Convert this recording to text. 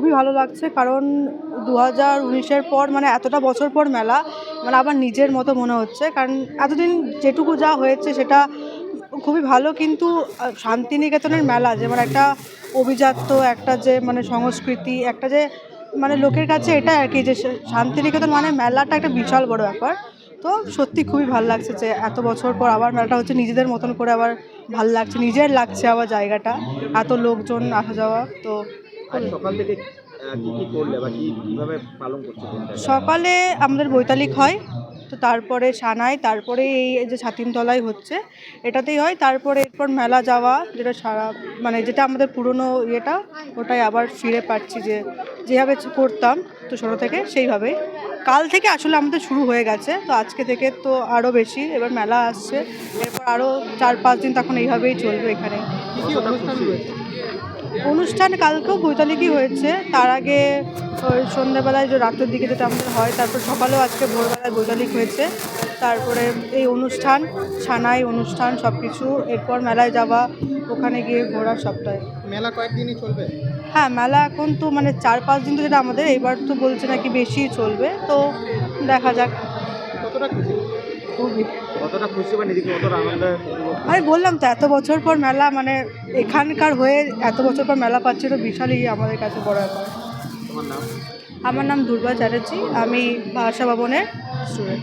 খুবই ভালো লাগছে, কারণ দু হাজার উনিশের পর মানে এতটা বছর পর মেলা মানে আবার নিজের মতো মনে হচ্ছে। কারণ এতদিন যেটুকু যা হয়েছে সেটা খুবই ভালো, কিন্তু শান্তিনিকেতনের মেলা যেমন একটা অভিজাত্য, একটা যে মানে সংস্কৃতি, একটা যে মানে লোকের কাছে এটা আর কি যে শান্তিনিকেতন মানে মেলাটা একটা বিশাল বড় ব্যাপার। তো সত্যি খুবই ভালো লাগছে যে, এত বছর পর আবার মেলাটা হচ্ছে, নিজেদের মতন করে আবার ভালো লাগছে, নিজের লাগছে আবার জায়গাটা, এত লোকজন আসা যাওয়া, তো সকাল থেকে সকালে আমাদের বৈতালিক হয় তো তারপরে সানাই তারপরে এই যে ছাতিমতলায় হচ্ছে এটাতেই হয়। তারপরে এরপর মেলা যাওয়া যেটা সারা মানে যেটা আমাদের পুরনো ইয়েটা ওটাই আবার ফিরে পাচ্ছি যে যেভাবে করতাম তো ছোটো থেকে সেইভাবে কাল থেকে আসলে আমাদের শুরু হয়ে গেছে তো আজকে থেকে তো আরও বেশি এবার মেলা আসছে এরপর আরও চার পাঁচ দিন তখন এইভাবেই চলবে এখানে। অনুষ্ঠান কালকেও বৈতালিকই হয়েছে। তার আগে ওই সন্ধ্যাবেলায় যে রাতের দিকে যেটা আমাদের হয় তারপর সকালেও আজকে ভোরবেলায় বৈতালিক হয়েছে। তারপরে এই অনুষ্ঠান ছানাই অনুষ্ঠান সব কিছু এরপর মেলায় যাওয়া ওখানে গিয়ে ঘোরা সবটাই। মেলা কয়েকদিনই চলবে? হ্যাঁ মেলা এখন তো মানে চার পাঁচ দিন তো যেটা আমাদের এবার তো বলছে নাকি বেশি চলবে। তো দেখা যাক। কতটা খুশি? খুবই কতটা খুশি বা নিজেকে কতটা আনন্দ আমি বললাম তো এত বছর পর মেলা মানে এখানকার হয়ে এত বছর পর মেলা পাচ্ছে তো বিশালই আমাদের কাছে বড় ব্যাপার। তোমার নাম? আমার নাম দুর্বা চ্যাটার্জি আমি ভাষা ভবনের স্টুডেন্ট